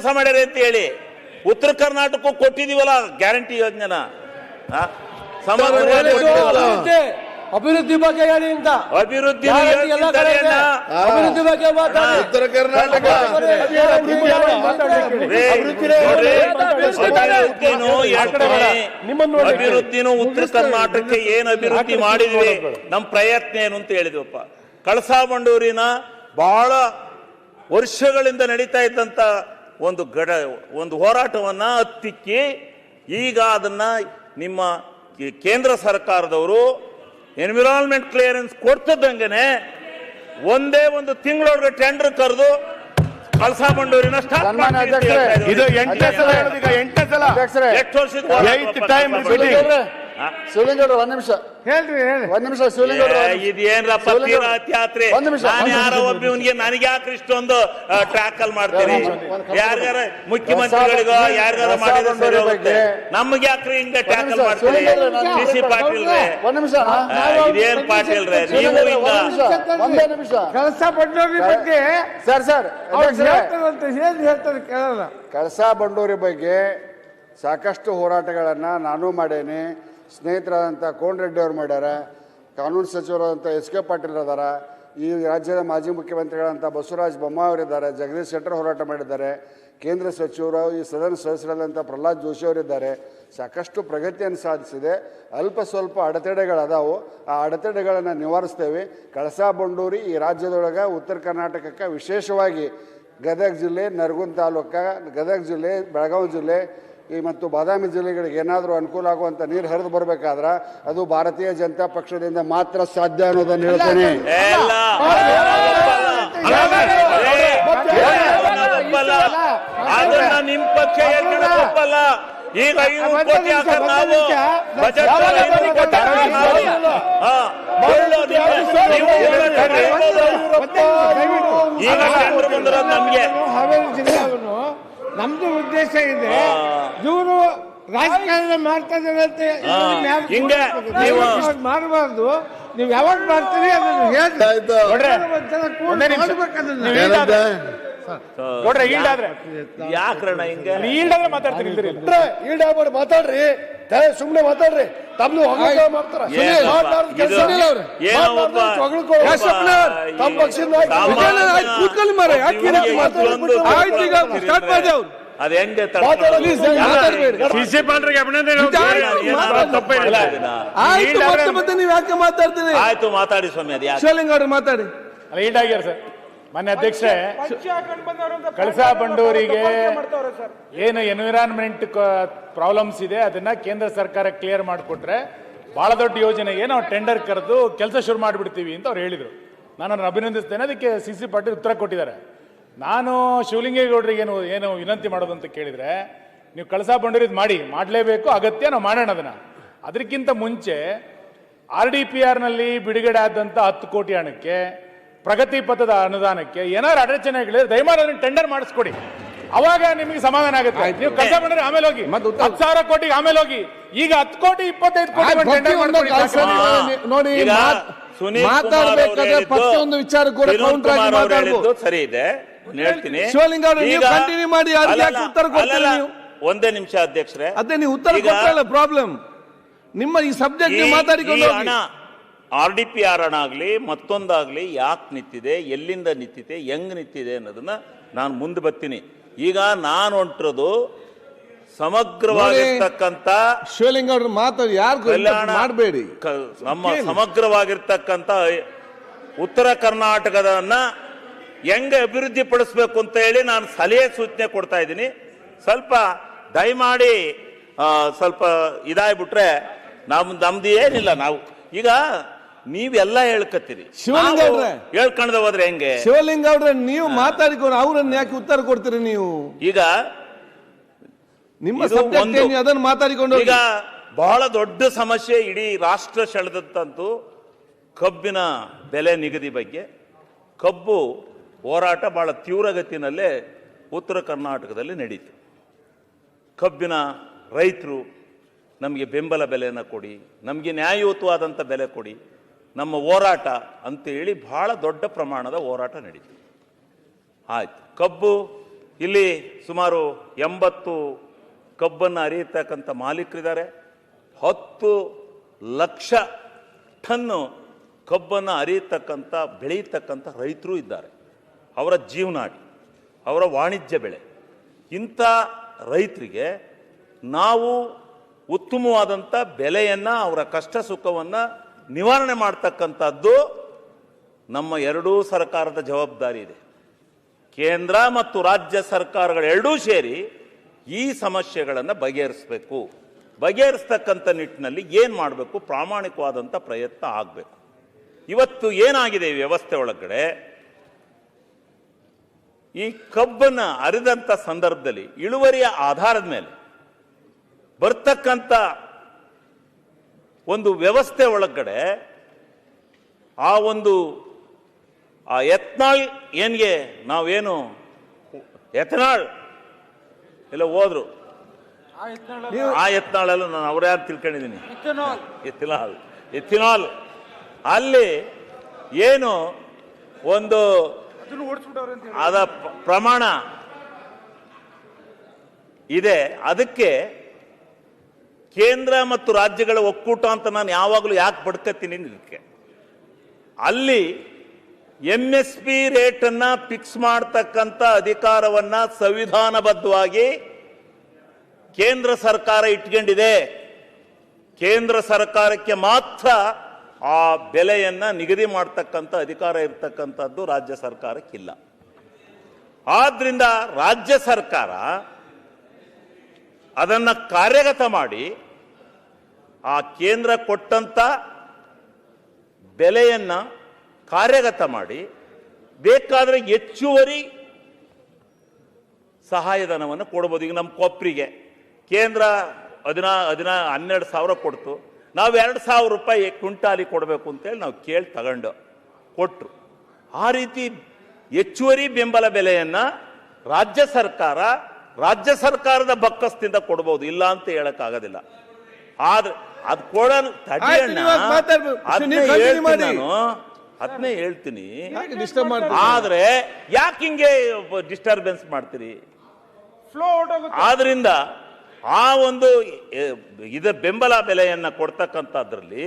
ಮೋಸ ಮಾಡ್ಯಾರೆ ಅಂತ ಹೇಳಿ ಉತ್ತರ ಕರ್ನಾಟಕಕ್ಕೂ ಕೊಟ್ಟಿದೀವಲ್ಲ ಗ್ಯಾರಂಟಿ ಯೋಜನೆನ? ಆ? ಸಮಗ್ರವಾಗಿ ಕೊಟ್ಟಿದೀವಲ್ಲ. ಅಭಿವೃದ್ಧಿ ಅಭಿವೃದ್ಧಿ ಬಗ್ಗೆ ಹೇಳಿ ಅಂತ. ಅಭಿವೃದ್ಧಿ. ಅಭಿವೃದ್ಧಿ ಬಗ್ಗೆ ಮಾತಾಡಿ. ಉತ್ತರ ಕರ್ನಾಟಕ. ಅಭಿವೃದ್ಧಿನೂ ಉತ್ತರ ಕರ್ನಾಟಕಕ್ಕೆ ಏನ್ ಅಭಿವೃದ್ಧಿ ಮಾಡಿದ್ವಿ? ನಮ್ಮ ಪ್ರಯತ್ನ ಏನು ಅಂತ ಹೇಳಿದ್ವಪ್ಪ. ಕಳಸಾ ಬಂಡೂರಿನ ಬಹಳ ವರ್ಷಗಳಿಂದ ನಡೀತಾ ಇದ್ದಂತ ಒಂದು ಗಡ ಒಂದು ಹೋರಾಟವನ್ನು ಹತ್ತಿಕ್ಕಿ ಈಗ ಅದನ್ನು ನಿಮ್ಮ ಕೇಂದ್ರ ಸರ್ಕಾರದವರು ಎನ್ವಿರಾನ್ಮೆಂಟ್ ಕ್ಲಿಯರೆನ್ಸ್ ಕೊಡ್ತಿದ್ದಂಗೆ ಒಂದೇ ಒಂದು ತಿಂಗಳೊಳಗೆ ಟೆಂಡರ್ ಕರೆದು ಕಳಸಾ ಬಂಡೂರಿನ ಎಷ್ಟು ವರ್ಷದ ಶಿವಲಿಂಗೌಡ್ರೆ ಒಂದ್ ನಿಮಿಷ. ಹೇಳ್ರಿ ಹೇಳಿ ಒಂದ್ ನಿಮಿಷ ಶಿವಲಿಂಗೌಡ್ರೆ ಇದೇನ್ರಪ್ಪ ತೀರ್ಥಯಾತ್ರೆ ಒಂದ್ ನಿಮಿಷ, ನಾನು ಯಾರೋ. ಒಬ್ಬನಿಗೆ ನನಗೆ ಯಾಕೆ ಇಷ್ಟೊಂದು ಟ್ರ್ಯಾಕಲ್ ಮಾಡ್ತೀರಿ ಒಂದ್ ನಿಮಿಷ. ಯಾರ್ಗಾರ ಮುಖ್ಯಮಂತ್ರಿಗಳಿಗೋ ಯಾರ್ಗಾರ ಮಾಡಿದ್ರೆ ಸರಿ ಹೋಗುತ್ತೆ? ಬಗ್ಗೆ- ನಮ್ಗೆ ಯಾಕ್ರಿ ಹಿಂಗ ಟ್ರ್ಯಾಕಲ್ ಮಾಡ್ತೀರಿ? ಸಿ ಸಿ ಪಾಟೀಲ್ ಒಂದ್ ನಿಮಿಷ ಇದೇನ್ ಪಾಟೀಲ್ ರೇ ನೀವು ಹಿಂಗ ಒಂದ್ ನಿಮಿಷ. ಒಂದೇ ನಿಮಿಷ. ಕೆಲಸ ಬಂಡೋರಿ ಬಗ್ಗೆ ಸರ್ ಸರ್ ಏನ್ ಹೇಳ್ತಾರೆ ಕೇಳಲ್ಲ. ಕಳಸಾ ಬಂಡೋರಿ ಬಗ್ಗೆ ಸಾಕಷ್ಟು ಹೋರಾಟಗಳನ್ನ ನಾನು ಮಾಡೇನಿ. ಸ್ನೇಹಿತರಾದಂಥ ಕೋನ್ ರೆಡ್ಡಿ ಅವರು ಮಾಡ್ಯಾರ ಕಾನೂನು ಸಚಿವರಾದಂಥ ಎಸ್ ಕೆ ಪಾಟೀಲ್ ಅದಾರ ಈ ರಾಜ್ಯದ ಮಾಜಿ ಮುಖ್ಯಮಂತ್ರಿಗಳಾದಂಥ ಬಸವರಾಜ ಬೊಮ್ಮಾಯಿ ಅವರಿದ್ದಾರೆ ಜಗದೀಶ್ ಶೆಟ್ಟರ್ ಹೋರಾಟ ಮಾಡಿದ್ದಾರೆ, ಕೇಂದ್ರ ಸಚಿವರು, ಈ ಸದನ ಸದಸ್ಯರಾದಂಥ ಪ್ರಹ್ಲಾದ್ ಜೋಶಿ ಅವರಿದ್ದಾರೆ ಸಾಕಷ್ಟು ಪ್ರಗತಿಯನ್ನು ಸಾಧಿಸಿದೆ. ಅಲ್ಪ ಸ್ವಲ್ಪ ಅಡೆತಡೆಗಳದಾವು. ಆ ಅಡೆತಡೆಗಳನ್ನು ನಿವಾರಿಸ್ತೇವೆ. ಕಳಸಾ ಬಂಡೂರಿ ಈ ರಾಜ್ಯದೊಳಗೆ ಉತ್ತರ ಕರ್ನಾಟಕಕ್ಕೆ ವಿಶೇಷವಾಗಿ ಗದಗ ಜಿಲ್ಲೆ, ನರಗುಂದ ತಾಲೂಕ, ಗದಗ ಜಿಲ್ಲೆ, ಬೆಳಗಾವಿ ಜಿಲ್ಲೆ ಈ ಮತ್ತು ಬಾದಾಮಿ ಜಿಲ್ಲೆಗಳಿಗೆ ಏನಾದರೂ ಅನುಕೂಲ ಆಗುವಂಥ ನೀರು ಹರಿದು ಬರಬೇಕಾದ್ರೆ ಅದು ಭಾರತೀಯ ಜನತಾ ಪಕ್ಷದಿಂದ ಮಾತ್ರ ಸಾಧ್ಯ ಅನ್ನೋದನ್ನು ಹೇಳ್ತೇನೆ ಎಲ್ಲ ಒಪ್ಪಲ್ಲ ಅದನ್ನ ನಿಮ್ ಪಕ್ಷ ಒಪ್ಪಲ್ಲ ಈಗ ಐನೂರು ಕೋಟಿ ಹಾಕರ್ ನಾವು ಬಜೆಟ್. ಈಗ ನಮ್ಗೆ ಹಾವೇರಿ ಜಿಲ್ಲೆಯವನು ನಮ್ದು ಉದ್ದೇಶ ಇದೆ ಇವರು ರಾಜಕಾರಣ ಮಾಡ್ತಾ ಇದ್ದಾರೆ ಹಿಂಗೆ ನೀವು- ಮಾಡಬಾರ್ದು. ನೀವು ಯಾವಾಗ ಮಾಡ್ತೀರಿ ಅದನ್ನು ಹೇಳ್ತಾ ಆಯ್ತು. ನೋಡ್ರೆ, ಈಲ್ಡ್ ಆದ್ರೆ. ಯಾಕ್ರಣ ಹಿಂಗೆ? ಈಲ್ಡಾದ್ರೆ ಮಾತಾಡ್ತೀನಿ ಇಲ್ದಿರಿ ಆಗ್ಬೇಡಿ ಮಾತಾಡ್ರಿ. ಸುಮ್ನೆ ಮಾತಾಡ್ರಿ. ತಮ್ದು ಮಾಡ್ತಾರ. ಅವ್ರು. ತಮ್ಮ ಪಕ್ಷದ ಆಯ್ತು, ಕೂತ್ಕೊಳ್ಳಿ ಈಗ ಅವ್ರು. ಅದ್ ಹೆಂಗೆ ಪಾಂಡ್ರಿಗೆ ಅಭಿನಂದನೆ ತಪ್ಪೇನಿಲ್ಲ ಆಯ್ತು ಮಾತಾಡಿ ಸ್ವಾಮಿ ಅದ್ಯಾಂಗ್ ಯಾಕೆ? ಶಿವಲಿಂಗೌಡ್ರು ಮಾತಾಡಿ. ಅಲ್ಲ ಈಲ್ಡ್ ಆಗ್ಯಾರ ಸರ್. ಮಾನ್ಯ ಅಧ್ಯಕ್ಷೆ ಕಳಸಾ ಬಂಡೂರಿಗೆ ಏನು ಎನ್ವಿರಾನ್ಮೆಂಟ್ ಪ್ರಾಬ್ಲಮ್ಸ್ ಇದೆ, ಅದನ್ನ ಕೇಂದ್ರ ಸರ್ಕಾರ ಕ್ಲಿಯರ್ ಮಾಡಿಕೊಟ್ರೆ ಬಹಳ ದೊಡ್ಡ ಯೋಜನೆಗೆ ನಾವು ಟೆಂಡರ್ ಕರೆದು ಕೆಲಸ ಶುರು ಮಾಡಿಬಿಡ್ತೀವಿ ಅಂತ ಅವ್ರು ಹೇಳಿದರು. ನಾನು ಅವ್ರನ್ನ ಅಭಿನಂದಿಸ್ತೇನೆ, ಅದಕ್ಕೆ ಸಿ ಸಿ ಪಾಟೀಲ್ ಉತ್ತರ ಕೊಟ್ಟಿದ್ದಾರೆ. ನಾನು ಶಿವಲಿಂಗೇಗೌಡರಿಗೆ ಏನು ಏನು ವಿನಂತಿ ಮಾಡೋದು ಅಂತ ಕೇಳಿದರೆ, ನೀವು ಕಳಸಾ ಬಂಡೂರಿದ್ ಮಾಡಿ, ಮಾಡಲೇಬೇಕು, ಅಗತ್ಯ, ನಾವು ಮಾಡೋಣ ಅದನ್ನು. ಅದಕ್ಕಿಂತ ಮುಂಚೆ ಆರ್ ಡಿ ಪಿ ಆರ್ನಲ್ಲಿ ಬಿಡುಗಡೆ ಆದಂಥ ಹತ್ತು ಕೋಟಿ ಹಣಕ್ಕೆ ಪ್ರಗತಿ ಪಥದ ಅನುದಾನಕ್ಕೆ ಏನಾದ್ರು ಅಡಚಣೆಗಳಿದ್ರೆ ದಯಮಾಡಿ ಅದನ್ನ ಟೆಂಡರ್ ಮಾಡಿಸ್ಕೊಡಿ. ಅವಾಗ ನಿಮಗೆ ಸಮಾಧಾನ ಆಗುತ್ತೆ. ನೀವು ಕೆಲಸ ಮಾಡಿದ್ರೆ ಆಮೇಲೆ ಹೋಗಿ. ಹತ್ತು ಸಾವಿರ ಕೋಟಿಗೆ ಆಮೇಲೆ ಹೋಗಿ. ಈಗ ಹತ್ತು ಕೋಟಿ ಇಪ್ಪತ್ತೈದು ಕೋಟಿ ಟೆಂಡರ್ ನೋಡಿ ಈಗ ಮಾತ್- ಸುನೀಲ್ ಕುಮಾರ್ ಅವ್ರು ಪ್ರತಿಯೊಂದು ವಿಚಾರ ಕೂಡ ವಿನೋದ್ ಕೌಂಟರ್ ಆಗಿ ಕುಮಾರ್ ಅವ್ರು ಮಾತಾಡ್ಬೋದು. ಹೇಳಿದ್ದು ಸರಿ ಇದೆ. ನಾನು ಹೇಳ್ತೀನಿ. ಶಿವಲಿಂಗ ಅವ್ರೆ, ನೀವು ಈಗ- continue ಮಾಡಿ, ಅದಕ್ಕೆ ಅಲ್ಲಲ್ಲ, ಯಾಕೆ ಉತ್ತರ ಕೊಡ್ತೀರಿ ಅಲ್ಲಲ್ಲ, ನೀವು? ಒಂದೇ ನಿಮಿಷ ಅಧ್ಯಕ್ಷರೇ. ಅದೇ ನೀವು ಉತ್ತರ ಈಗ ಕೊಟ್ಟಲ್ಲ ಪ್ರಾಬ್ಲಮ್ ನಿಮ್ಮ ಈ ಸಬ್ಜೆಕ್ಟ್ ಈ- ಮಾತಾಡಿಕೊಂಡು ಈ ಹೋಗಿ. ಆರ್ ಡಿ ಪಿ ಆರ್ ಅಣ ಆಗಲಿ ಮತ್ತೊಂದಾಗಲಿ ಯಾಕೆ ನಿಂತಿದೆ ಎಲ್ಲಿಂದ ನಿಂತಿದೆ ಹೆಂಗೆ ನಿಂತಿದೆ ಅನ್ನೋದನ್ನು ನಾನು ಮುಂದೆ ಬರ್ತೀನಿ. ಈಗ ನಾನು ಹೊಂಟಿರೋದು ಸಮಗ್ರವಾಗಿರ್ತಕ್ಕಂಥ ಶಿವಲಿಂಗ ಅವ್ರ ಮಾತಾಡಿ ಯಾರು ಕಲ್ಯಾಣ ಮಾಡಬೇಡಿ. ನಮ್ಮ ಸಮಗ್ರವಾಗಿರ್ತಕ್ಕಂಥ ಉತ್ತರ ಕರ್ನಾಟಕದನ್ನ ಹೆಂಗೆ ಅಭಿವೃದ್ಧಿ ಪಡಿಸ್ಬೇಕು ಅಂತ ಹೇಳಿ ನಾನು ಸಲಹೆ ಸೂಚನೆ ಕೊಡ್ತಾ ಇದ್ದೀನಿ. ಸ್ವಲ್ಪ ದಯಮಾಡಿ ಸ್ವಲ್ಪ ಇದಾಗ್ಬಿಟ್ರೆ ನಮ್ ನಮ್ದು ಏನಿಲ್ಲ ನಾವು. ಈಗ ನೀವೆಲ್ಲ ಹೇಳ್ಕತ್ತೀರಿ ಶಿವಲಿಂಗ ಹೇಳ್ಕೊಂಡ್ ಅವ್ರೆ. ಹೇಳ್ಕೊಂಡ್ದೆ ಹೋದ್ರೆ ಹೆಂಗೆ ಶಿವಲಿಂಗ ಅವ್ರೆ ನೀವು ಮಾತಾಡಿಕೊಂಡು ಅವ್ರನ್ನ ಯಾಕೆ ಉತ್ತರ ಕೊಡ್ತೀರಿ ನೀವು ಈಗ ನಿಮ್ಮ ಇದು ಸಬ್ಜೆಕ್ಟ್ ಒಂದು. ಏನು ಅದನ್ನ ಮಾತಾಡಿಕೊಂಡು ಹೋಗಿ. ಈಗ ಬಹಳ ದೊಡ್ಡ ಸಮಸ್ಯೆ ಇಡೀ ರಾಷ್ಟ್ರ ಸೆಳೆದಂತೂ ಕಬ್ಬಿನ ಬೆಲೆ ನಿಗದಿ ಬಗ್ಗೆ ಕಬ್ಬು ಹೋರಾಟ ಬಹಳ ತೀವ್ರಗತಿನಲ್ಲೇ ಉತ್ತರ ಕರ್ನಾಟಕದಲ್ಲಿ ನಡೀತು ಕಬ್ಬಿನ ರೈತರು ನಮಗೆ ಬೆಂಬಲ ಬೆಲೆಯನ್ನು ಕೊಡಿ ನಮಗೆ ನ್ಯಾಯಯುತವಾದಂಥ ಬೆಲೆ ಕೊಡಿ ನಮ್ಮ ಹೋರಾಟ ಅಂತೇಳಿ ಭಾಳ ದೊಡ್ಡ ಪ್ರಮಾಣದ ಹೋರಾಟ ನಡೀತು. ಆಯ್ತು. ಕಬ್ಬು ಇಲ್ಲಿ ಸುಮಾರು ಎಂಬತ್ತು ಕಬ್ಬನ್ನು ಅರಿಯತಕ್ಕಂಥ ಮಾಲೀಕರಿದ್ದಾರೆ. ಹತ್ತು ಲಕ್ಷ ಟನ್ನು ಕಬ್ಬನ್ನು ಅರಿಯತಕ್ಕಂಥ, ಬೆಳೆಯತಕ್ಕಂಥ ರೈತರು ಇದ್ದಾರೆ. ಅವರ ಜೀವನಾಡಿ, ಅವರ ವಾಣಿಜ್ಯ ಬೆಳೆ. ಇಂಥ ರೈತರಿಗೆ ನಾವು ಉತ್ತಮವಾದಂಥ ಬೆಲೆಯನ್ನು, ಅವರ ಕಷ್ಟ ಸುಖವನ್ನು ನಿವಾರಣೆ ಮಾಡ್ತಕ್ಕಂಥದ್ದು ನಮ್ಮ ಎರಡೂ ಸರ್ಕಾರದ ಜವಾಬ್ದಾರಿ ಇದೆ. ಕೇಂದ್ರ ಮತ್ತು ರಾಜ್ಯ ಸರ್ಕಾರಗಳೆರಡೂ ಸೇರಿ ಈ ಸಮಸ್ಯೆಗಳನ್ನು ಬಗೆಹರಿಸಬೇಕು. ಬಗೆಹರಿಸ್ತಕ್ಕಂಥ ನಿಟ್ಟಿನಲ್ಲಿ ಏನು ಮಾಡಬೇಕು? ಪ್ರಾಮಾಣಿಕವಾದಂಥ ಪ್ರಯತ್ನ ಆಗಬೇಕು. ಇವತ್ತು ಏನಾಗಿದೆ ವ್ಯವಸ್ಥೆ ಒಳಗಡೆ? ಈ ಕಬ್ಬನ್ನು ಅರಿದಂಥ ಸಂದರ್ಭದಲ್ಲಿ ಇಳುವರಿಯ ಆಧಾರದ ಮೇಲೆ ಬರ್ತಕ್ಕಂಥ ಒಂದು ವ್ಯವಸ್ಥೆ ಒಳಗಡೆ ಆ ಒಂದು ಆ ಎತ್ನಾಳ್ ಏನ್ಗೆ ನಾವೇನು ಎಥನಾಳ್ ಎಲ್ಲ ಹೋದ್ರು. ಆ ಎತ್ನಾಳೆಲ್ಲ ನಾನು ಅವ್ರ ಯಾರು ತಿಳ್ಕೊಂಡಿದ್ದೀನಿ? ಎಥಿನಾಲ್. ಎಥಿನಾಲ್ ಅಲ್ಲಿ ಏನು ಒಂದು ಅದ ಪ್ರಮಾಣ ಇದೆ. ಅದಕ್ಕೆ ಕೇಂದ್ರ ಮತ್ತು ರಾಜ್ಯಗಳ ಒಕ್ಕೂಟ ಅಂತ ನಾನು ಯಾವಾಗಲೂ ಯಾಕೆ ಬಡ್ಕತ್ತೀನಿ ಇದಕ್ಕೆ ಅಲ್ಲಿ ಎಂ ಎಸ್ ಪಿ ರೇಟನ್ನು ಫಿಕ್ಸ್ ಮಾಡ್ತಕ್ಕಂಥ ಅಧಿಕಾರವನ್ನ ಸಂವಿಧಾನಬದ್ಧವಾಗಿ ಕೇಂದ್ರ ಸರ್ಕಾರ ಇಟ್ಕೊಂಡಿದೆ. ಕೇಂದ್ರ ಸರ್ಕಾರಕ್ಕೆ ಮಾತ್ರ ಆ ಬೆಲೆಯನ್ನ ನಿಗದಿ ಮಾಡ್ತಕ್ಕಂಥ ಅಧಿಕಾರ ಇರ್ತಕ್ಕಂಥದ್ದು ರಾಜ್ಯ ಸರ್ಕಾರಕ್ಕಿಲ್ಲ. ಆದ್ದರಿಂದ ರಾಜ್ಯ ಸರ್ಕಾರ ಅದನ್ನ ಕಾರ್ಯಗತ ಮಾಡಿ ಆ ಕೇಂದ್ರ ಕೊಟ್ಟಂತ ಬೆಲೆಯನ್ನು ಕಾರ್ಯಗತ ಮಾಡಿ ಬೇಕಾದರೆ ಹೆಚ್ಚುವರಿ ಸಹಾಯಧನವನ್ನು ಕೊಡ್ಬೋದು. ಈಗ ನಮ್ಮ ಕೊಪ್ಪರಿಗೆ ಕೇಂದ್ರ ಹದಿನಾ ಹದಿನಾ, ಹನ್ನೆರಡು ಸಾವಿರ ಕೊಡ್ತು. ನಾವು ಎರಡು ಸಾವಿರ ರೂಪಾಯಿ ಕ್ವಿಂಟಾಲಿ ಕೊಡಬೇಕು ಅಂತೇಳಿ ನಾವು ಕೇಳಿ ತಗೊಂಡು ಕೊಟ್ಟರು ಆ ರೀತಿ ಹೆಚ್ಚುವರಿ ಬೆಂಬಲ ಬೆಲೆಯನ್ನು ರಾಜ್ಯ ಸರ್ಕಾರ ರಾಜ್ಯ ಸರ್ಕಾರದ ಬಕ್ಕಸ್ತಿಂದ ಕೊಡ್ಬೋದು ಇಲ್ಲ ಅಂತ ಹೇಳಕ್ಕಾಗೋದಿಲ್ಲ. ಆದ್ರೆ ಅದು ಕೊಡ. ನಾನು. ಅದನ್ನೇ ಹೇಳ್ತೀನಿ. ಆದ್ರೆ ಯಾಕೆ ಹಿಂಗೆ ಡಿಸ್ಟರ್ಬೆನ್ಸ್ ಮಾಡ್ತೀರಿ? ಆದ್ರಿಂದ ಆ ಒಂದು ಇದ ಬೆಂಬಲ ಬೆಲೆಯನ್ನ ಕೊಡ್ತಕ್ಕಂಥದ್ರಲ್ಲಿ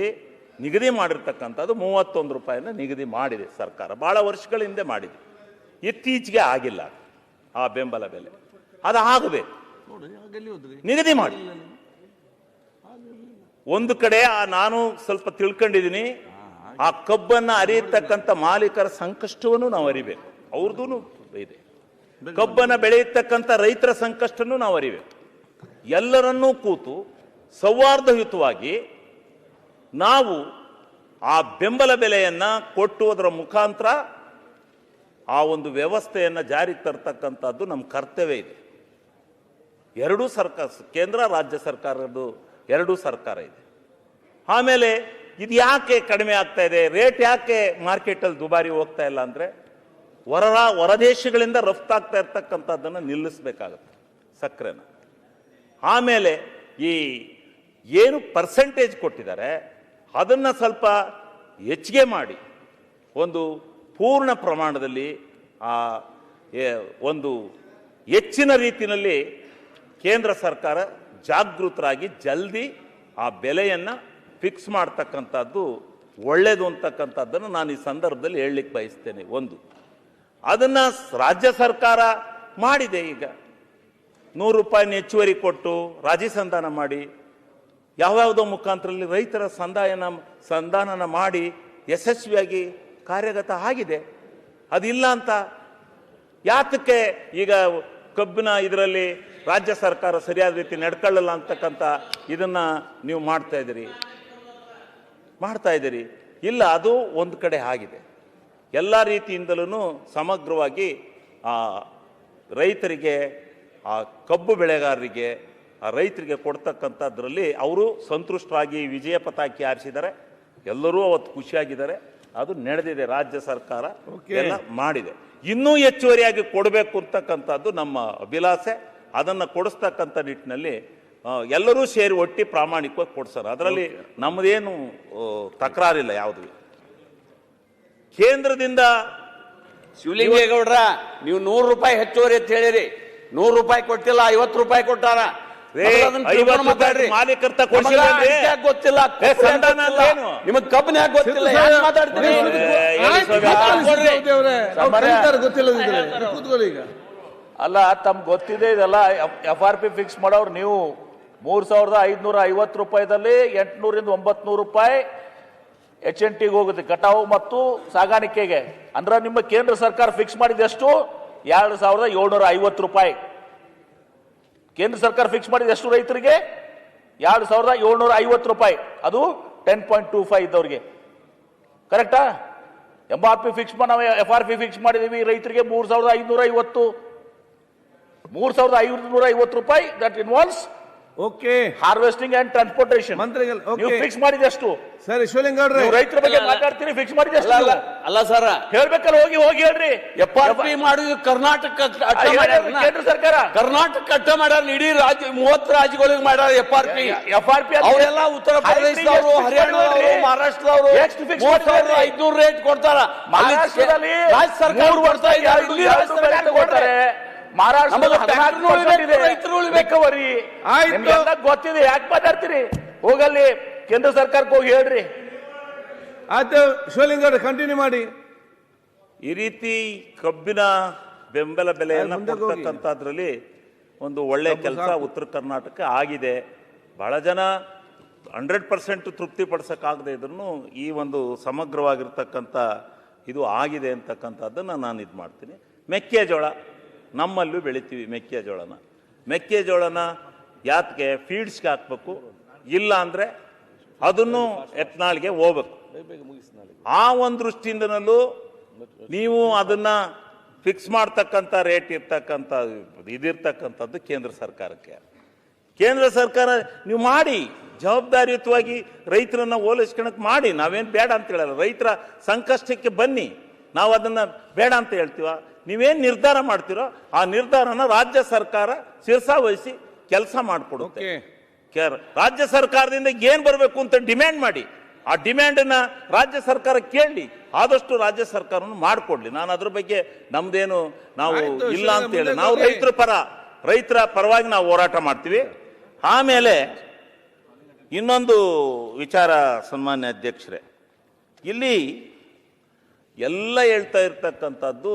ನಿಗದಿ ಮಾಡಿರ್ತಕ್ಕಂಥದ್ದು ಮೂವತ್ತೊಂದು ರೂಪಾಯಿನ ನಿಗದಿ ಮಾಡಿದೆ ಸರ್ಕಾರ. ಬಹಳ ವರ್ಷಗಳ ಹಿಂದೆ ಮಾಡಿದೆ. ಇತ್ತೀಚೆಗೆ ಆಗಿಲ್ಲ ಆ ಬೆಂಬಲ ಬೆಲೆ. ಅದು ಆಗಬೇಕು ನಿಗದಿ ಮಾಡಿ. ಒಂದು ಕಡೆ ಆ ನಾನು ಸ್ವಲ್ಪ ತಿಳ್ಕೊಂಡಿದ್ದೀನಿ. ಆ ಕಬ್ಬನ್ನ ಅರಿಯತಕ್ಕಂಥ ಮಾಲೀಕರ ಸಂಕಷ್ಟವನ್ನು ನಾವು ಅರಿಬೇಕು. ಅವ್ರದ್ದು ಇದೆ. ಕಬ್ಬನ್ನ ಬೆಳೆಯತಕ್ಕಂಥ ರೈತರ ಸಂಕಷ್ಟನೂ ನಾವು ಅರಿಬೇಕು. ಎಲ್ಲರನ್ನೂ ಕೂತು ಸೌಹಾರ್ದಯುತವಾಗಿ ನಾವು ಆ ಬೆಂಬಲ ಬೆಲೆಯನ್ನ ಕೊಟ್ಟುವುದರ ಮುಖಾಂತರ ಆ ಒಂದು ವ್ಯವಸ್ಥೆಯನ್ನು ಜಾರಿಗೆ ತರ್ತಕ್ಕಂಥದ್ದು ನಮ್ಮ ಕರ್ತವ್ಯ ಇದೆ. ಎರಡೂ ಸರ್ಕಾರ, ಕೇಂದ್ರ, ರಾಜ್ಯ ಸರ್ಕಾರದ್ದು ಎರಡೂ ಸರ್ಕಾರ ಇದೆ. ಆಮೇಲೆ ಇದು ಯಾಕೆ ಕಡಿಮೆ ಆಗ್ತಾ ಇದೆ? ರೇಟ್ ಯಾಕೆ ಮಾರ್ಕೆಟಲ್ಲಿ ದುಬಾರಿ ಹೋಗ್ತಾ ಇಲ್ಲ ಅಂದರೆ ಹೊರ ಹೊರದೇಶಗಳಿಂದ ರಫ್ತಾಗ್ತಾ ಇರ್ತಕ್ಕಂಥದ್ದನ್ನು ನಿಲ್ಲಿಸ್ಬೇಕಾಗತ್ತೆ ಸಕ್ಕರೆನ ಆಮೇಲೆ ಈ ಏನು ಪರ್ಸೆಂಟೇಜ್ ಕೊಟ್ಟಿದ್ದಾರೆ, ಅದನ್ನು ಸ್ವಲ್ಪ ಹೆಚ್ಚಿಗೆ ಮಾಡಿ. ಒಂದು ಪೂರ್ಣ ಪ್ರಮಾಣದಲ್ಲಿ ಆ ಒಂದು ಹೆಚ್ಚಿನ ರೀತಿಯಲ್ಲಿ ಕೇಂದ್ರ ಸರ್ಕಾರ ಜಾಗೃತರಾಗಿ ಜಲ್ದಿ ಆ ಬೆಲೆಯನ್ನು ಫಿಕ್ಸ್ ಮಾಡ್ತಕ್ಕಂಥದ್ದು ಒಳ್ಳೆಯದು ಅಂತಕ್ಕಂಥದ್ದನ್ನು ನಾನು ಈ ಸಂದರ್ಭದಲ್ಲಿ ಹೇಳಲಿಕ್ಕೆ ಬಯಸ್ತೇನೆ. ಒಂದು, ಅದನ್ನು ರಾಜ್ಯ ಸರ್ಕಾರ ಮಾಡಿದೆ ಈಗ. ನೂರು ರೂಪಾಯಿನ ಹೆಚ್ಚುವರಿ ಕೊಟ್ಟು ರಾಜಿ ಸಂಧಾನ ಮಾಡಿ, ಯಾವ್ಯಾವುದೋ ಮುಖಾಂತರಲ್ಲಿ ರೈತರ ಸಂದಾಯನ, ಸಂಧಾನನ ಮಾಡಿ ಯಶಸ್ವಿಯಾಗಿ ಕಾರ್ಯಗತ ಆಗಿದೆ. ಅದಿಲ್ಲ ಅಂತ ಯಾತಕ್ಕೆ ಈಗ ಕಬ್ಬಿನ ಇದರಲ್ಲಿ ರಾಜ್ಯ ಸರ್ಕಾರ ಸರಿಯಾದ ರೀತಿ ನಡ್ಕೊಳ್ಳಲ್ಲ ಅಂತಕ್ಕಂಥ ಇದನ್ನು ನೀವು ಮಾಡ್ತಾ ಇದ್ದೀರಿ. ಮಾಡ್ತಾ ಇದ್ದೀರಿ. ಇಲ್ಲ ಅದು ಒಂದು ಕಡೆ ಆಗಿದೆ. ಎಲ್ಲ ರೀತಿಯಿಂದಲೂ ಸಮಗ್ರವಾಗಿ ಆ ರೈತರಿಗೆ ಆ ಕಬ್ಬು ಬೆಳೆಗಾರರಿಗೆ ಆ ರೈತರಿಗೆ ಕೊಡ್ತಕ್ಕಂಥದ್ರಲ್ಲಿ ಅವರು ಸಂತುಷ್ಟರಾಗಿ ವಿಜಯ ಪತಾಕಿ ಹಾರಿಸಿದ್ದಾರೆ. ಎಲ್ಲರೂ ಅವತ್ತು ಖುಷಿಯಾಗಿದ್ದಾರೆ. ಅದು ನಡೆದಿದೆ ರಾಜ್ಯ ಸರ್ಕಾರ ಎಲ್ಲ ಮಾಡಿದೆ. ಇನ್ನೂ ಹೆಚ್ಚುವರಿಯಾಗಿ ಕೊಡಬೇಕು ಅಂತಕ್ಕಂಥದ್ದು ನಮ್ಮ ಅಭಿಲಾಷೆ. ಅದನ್ನು ಕೊಡಿಸ್ತಕ್ಕಂಥ ನಿಟ್ಟಿನಲ್ಲಿ ಎಲ್ಲರೂ ಸೇರಿ ಒಟ್ಟಿ ಪ್ರಾಮಾಣಿಕವಾಗಿ ಕೊಡ್ಸಾರ ಅದರಲ್ಲಿ ನಮ್ಮದೇನು ತಕರಾರಿಲ್ಲ ಯಾವುದು ಕೇಂದ್ರದಿಂದ ಶಿವಲಿಂಗೇಗೌಡ್ರ ನೀವು ನೂರು ರೂಪಾಯಿ ಹೆಚ್ಚುವರಿ ಅಂತ ಹೇಳಿರಿ ನೂರು ರೂಪಾಯಿ ಕೊಟ್ಟಿಲ್ಲ ಐವತ್ತು ರೂಪಾಯಿ ಕೊಟ್ಟಾರ ಗೊತ್ತಿಲ್ಲ ಗೊತ್ತಿಲ್ಲ? ನಿಮಗ್ ಕಬ್ಬನ್ ಯಾಕೆ ಗೊತ್ತಿಲ್ಲ ಯಾಕ್ ಮಾತಾಡ್ತೀರಿ ಕೂತ್ಕೊಳ್ಳಿ ಈಗ ಅಲ್ಲ, ತಮ್ಗೆ ಗೊತ್ತಿದೆ ಇದೆಲ್ಲ ಎಫ್ ಆರ್ ಪಿ ಫಿಕ್ಸ್ ಮಾಡೋರು ನೀವು ಮೂರು ಸಾವಿರದ ಐದುನೂರ ಐವತ್ತು ರೂಪಾಯಿದಲ್ಲಿ ಎಂಟುನೂರಿಂದ ಒಂಬತ್ತುನೂರು ರೂಪಾಯಿ ಎಚ್ ಎನ್ ಟಿಗೆ ಹೋಗುತ್ತೆ, ಕಟಾವು ಮತ್ತು ಸಾಗಾಣಿಕೆಗೆ. ಅಂದ್ರೆ ನಿಮ್ಮ ಕೇಂದ್ರ ಸರ್ಕಾರ ಫಿಕ್ಸ್ ಮಾಡಿದಷ್ಟು ಎರಡು ಸಾವಿರದ ಏಳ್ನೂರ ಐವತ್ತು ರೂಪಾಯಿ. ಕೇಂದ್ರ ಸರ್ಕಾರ ಫಿಕ್ಸ್ ಮಾಡಿದ ಎಷ್ಟು ರೈತರಿಗೆ? ಎರಡು ಸಾವಿರದ ಏಳ್ನೂರ ಐವತ್ತು ರೂಪಾಯಿ. ಅದು ಟೆನ್ ಪಾಯಿಂಟ್ ಟೂ ಫೈವ್ ಇದ್ದವ್ರಿಗೆ. ಕರೆಕ್ಟಾ ಎಂ ಆರ್ ಪಿ ಫಿಕ್ಸ್ ನಾವು ಎಫ್ ಆರ್ ಪಿ ಫಿಕ್ಸ್ ಮಾಡಿದೀವಿ ರೈತರಿಗೆ ಮೂರು ಸಾವಿರದ ಐನೂರ ಐವತ್ತು. ಮೂರ್ ಸಾವಿರದ ಐನೂರ ಐವತ್ತು ರೂಪಾಯಿ that involves okay harvesting and transportation ಮಂತ್ರಿಗಳು. ನೀವು ಫಿಕ್ಸ್ ಮಾಡಿದೆಷ್ಟು? ಸರಿ ಶಿವಲಿಂಗೌಡ್ರೆ. ನೀವು ರೈತರ ಬಗ್ಗೆ ಮಾತಾಡ್ತೀರಿ ಫಿಕ್ಸ್ ಮಾಡಿದೆಷ್ಟು ಅಲ್ಲ ಅಲ್ಲ ಸರ್. ಹೇಳ್ಬೇಕಲ್ಲ ಹೋಗಿ ಹೋಗಿ ಹೇಳ್ರಿ. ಎಫ್ ಆರ್ ಪಿ ಮಾಡಿದ್ರು ಕರ್ನಾಟಕ? ಕೇಂದ್ರ ಸರ್ಕಾರ. ಕರ್ನಾಟಕ ಕಟ್ಟ ಮಾಡ್ಯಾರ ಇಡೀ ರಾಜ್ಯ ಮೂವತ್ತು ರಾಜ್ಯಗಳಿಗೆ ಮಾಡ್ಯಾರ F R P F R P ಅವರೆಲ್ಲ ಉತ್ತರ ಪ್ರದೇಶದವರು ಹರಿಯಾಣದವರು ಮಹಾರಾಷ್ಟ್ರದವರು fix ಸಾವಿರದ? ಐದ್ನೂರು ರೇಟ್ ಕೊಡ್ತಾರ. ಅಲ್ಲಿ ಮಹಾರಾಷ್ಟ್ರದಲ್ಲಿ ರಾಜ್ಯ ಸರ್ಕಾರ ಮೂರು ವರ್ಷ ಕೊಡ್ತಾ ಇದೆ, ಇಲ್ಲಿ ರಾಜ್ಯ ಸರ್ಕಾರ ಕೊಡ್ತಾರೆ. ರಿಕವರಿ. ಗೊತ್ತಿದೆ? ಯಾಕೆ ಮಾತಾಡ್ತೀರಿ? ಹೋಗಲ್ಲಿ ಕೇಂದ್ರ ಸರ್ಕಾರಕ್ಕೆ ಹೋಗಿ ಹೇಳ್ರಿ. ಆಯ್ತು ಶಿವಲಿಂಗ ಕಂಟಿನ್ಯೂ ಮಾಡಿ. ಈ ರೀತಿ ಕಬ್ಬಿನ ಬೆಂಬಲ ಬೆಲೆಯನ್ನು. ಕೊಡ್ತಕ್ಕಂಥದ್ರಲ್ಲಿ ಒಂದು ಒಳ್ಳೆ ಕೆಲಸ ಉತ್ತರ ಕರ್ನಾಟಕ ಆಗಿದೆ. ಬಹಳ ಜನ ಹಂಡ್ರೆಡ್ ಪರ್ಸೆಂಟ್ ತೃಪ್ತಿ ಪಡಿಸೋಕ್ಕಾಗದೇ ಇದ್ರೂ ಈ ಒಂದು ಸಮಗ್ರವಾಗಿರ್ತಕ್ಕಂಥ ಇದು ಆಗಿದೆ ಅಂತಕ್ಕಂಥದ್ದನ್ನು ನಾನು ಇದು ಮಾಡ್ತೀನಿ ಮೆಕ್ಕೆಜೋಳ. ನಮ್ಮಲ್ಲೂ ಬೆಳಿತೀವಿ ಮೆಕ್ಕೆಜೋಳನ. ಮೆಕ್ಕೆಜೋಳನ ಯಾತಕ್ಕೆ ಫೀಡ್ಸ್ಗೆ ಹಾಕ್ಬೇಕು, ಇಲ್ಲ ಅಂದರೆ ಅದನ್ನು ಎತ್ನಾಳ್ಗೆ ಹೋಗ್ಬೇಕು. ಆ ಒಂದು ದೃಷ್ಟಿಯಿಂದನಲ್ಲೂ ನೀವು ಅದನ್ನು ಫಿಕ್ಸ್ ಮಾಡ್ತಕ್ಕಂಥ ರೇಟ್ ಇರ್ತಕ್ಕಂಥ, ಇದಿರ್ತಕ್ಕಂಥದ್ದು ಕೇಂದ್ರ ಸರ್ಕಾರಕ್ಕೆ. ಕೇಂದ್ರ ಸರ್ಕಾರ, ನೀವು ಮಾಡಿ, ಜವಾಬ್ದಾರಿಯುತವಾಗಿ ರೈತರನ್ನ ಹೋಲಿಸ್ಕೊಳಕ್ಕೆ ಮಾಡಿ, ನಾವೇನು ಬೇಡ ಅಂತ ಹೇಳಲ್ಲ. ರೈತರ ಸಂಕಷ್ಟಕ್ಕೆ ಬನ್ನಿ, ನಾವು ಅದನ್ನು ಬೇಡ ಅಂತ ಹೇಳ್ತೀವ. ನೀವೇನು ನಿರ್ಧಾರ ಮಾಡ್ತೀರೋ ಆ ನಿರ್ಧಾರನ ರಾಜ್ಯ ಸರ್ಕಾರ ಶಿರಸಾವಹಿಸಿ ಕೆಲಸ ಮಾಡಿಕೊಡುತ್ತೆ. ರಾಜ್ಯ ಸರ್ಕಾರದಿಂದ ಏನ್ ಬರಬೇಕು ಅಂತ ಡಿಮ್ಯಾಂಡ್ ಮಾಡಿ. ಆ ಡಿಮ್ಯಾಂಡನ್ನ ರಾಜ್ಯ ಸರ್ಕಾರ ಕೇಳಿ ಆದಷ್ಟು ರಾಜ್ಯ ಸರ್ಕಾರವನ್ನು ಮಾಡಿಕೊಡ್ಲಿ. ನಾನು ಅದ್ರ ಬಗ್ಗೆ ನಮ್ದೇನು ನಾವು ಇಲ್ಲ ಅಂತ ಹೇಳಿ. ನಾವು ರೈತರ ಪರ ರೈತರ ಪರವಾಗಿ ನಾವು ಹೋರಾಟ ಮಾಡ್ತೀವಿ. ಆಮೇಲೆ ಇನ್ನೊಂದು ವಿಚಾರ ಸನ್ಮಾನ್ಯ ಅಧ್ಯಕ್ಷರೇ. ಇಲ್ಲಿ ಎಲ್ಲ ಹೇಳ್ತಾ ಇರ್ತಕ್ಕಂಥದ್ದು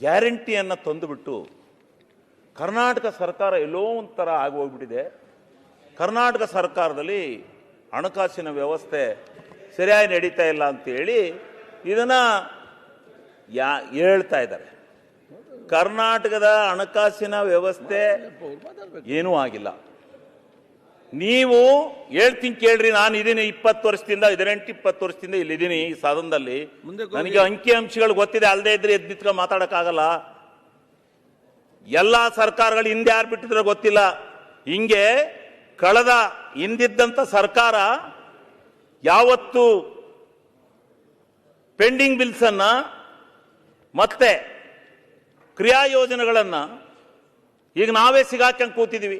ಗ್ಯಾರಂಟಿಯನ್ನು ತಂದುಬಿಟ್ಟು ಕರ್ನಾಟಕ ಸರ್ಕಾರ ಎಲ್ಲೋ ಒಂಥರ ಆಗೋಗ್ಬಿಟ್ಟಿದೆ ಕರ್ನಾಟಕ ಸರ್ಕಾರದಲ್ಲಿ ಹಣಕಾಸಿನ ವ್ಯವಸ್ಥೆ ಸರಿಯಾಗಿ ನಡೀತಾ ಇಲ್ಲ ಅಂತೇಳಿ ಇದನ್ನು ಯಾ ಹೇಳ್ತಾ ಇದ್ದಾರೆ. ಕರ್ನಾಟಕದ ಹಣಕಾಸಿನ ವ್ಯವಸ್ಥೆ ಏನೂ ಆಗಿಲ್ಲ. ನೀವು ಹೇಳ್ತೀನಿ ಕೇಳ್ರಿ ನಾನು ಇದೀನಿ ಇಪ್ಪತ್ತು ವರ್ಷದಿಂದ ಹದಿನೆಂಟು ಇಪ್ಪತ್ತು ವರ್ಷದಿಂದ ಇಲ್ಲಿದ್ದೀನಿ ಈ ಸದನದಲ್ಲಿ ನನಗೆ ಅಂಕಿ ಅಂಶಗಳು ಗೊತ್ತಿದೆ ಅಲ್ಲದೆ ಇದ್ರೆ ಎದ್ದು ನಿಂತ್ಕೊಂಡು ಮಾತಾಡೋಕ್ಕಾಗಲ್ಲ. ಎಲ್ಲ ಸರ್ಕಾರಗಳು ಹಿಂದೆ ಯಾರು ಬಿಟ್ಟಿದ್ರೆ ಗೊತ್ತಿಲ್ಲ. ಹಿಂಗೆ ಕಳೆದ ಹಿಂದಿದ್ದಂಥ ಸರ್ಕಾರ ಯಾವತ್ತು ಪೆಂಡಿಂಗ್ ಬಿಲ್ಸನ್ನು ಅನ್ನ ಮತ್ತೆ ಕ್ರಿಯಾ ಯೋಜನೆಗಳನ್ನು ಈಗ ನಾವೇ ಸಿಗಾಕಂಗ್ ಕೂತಿದೀವಿ.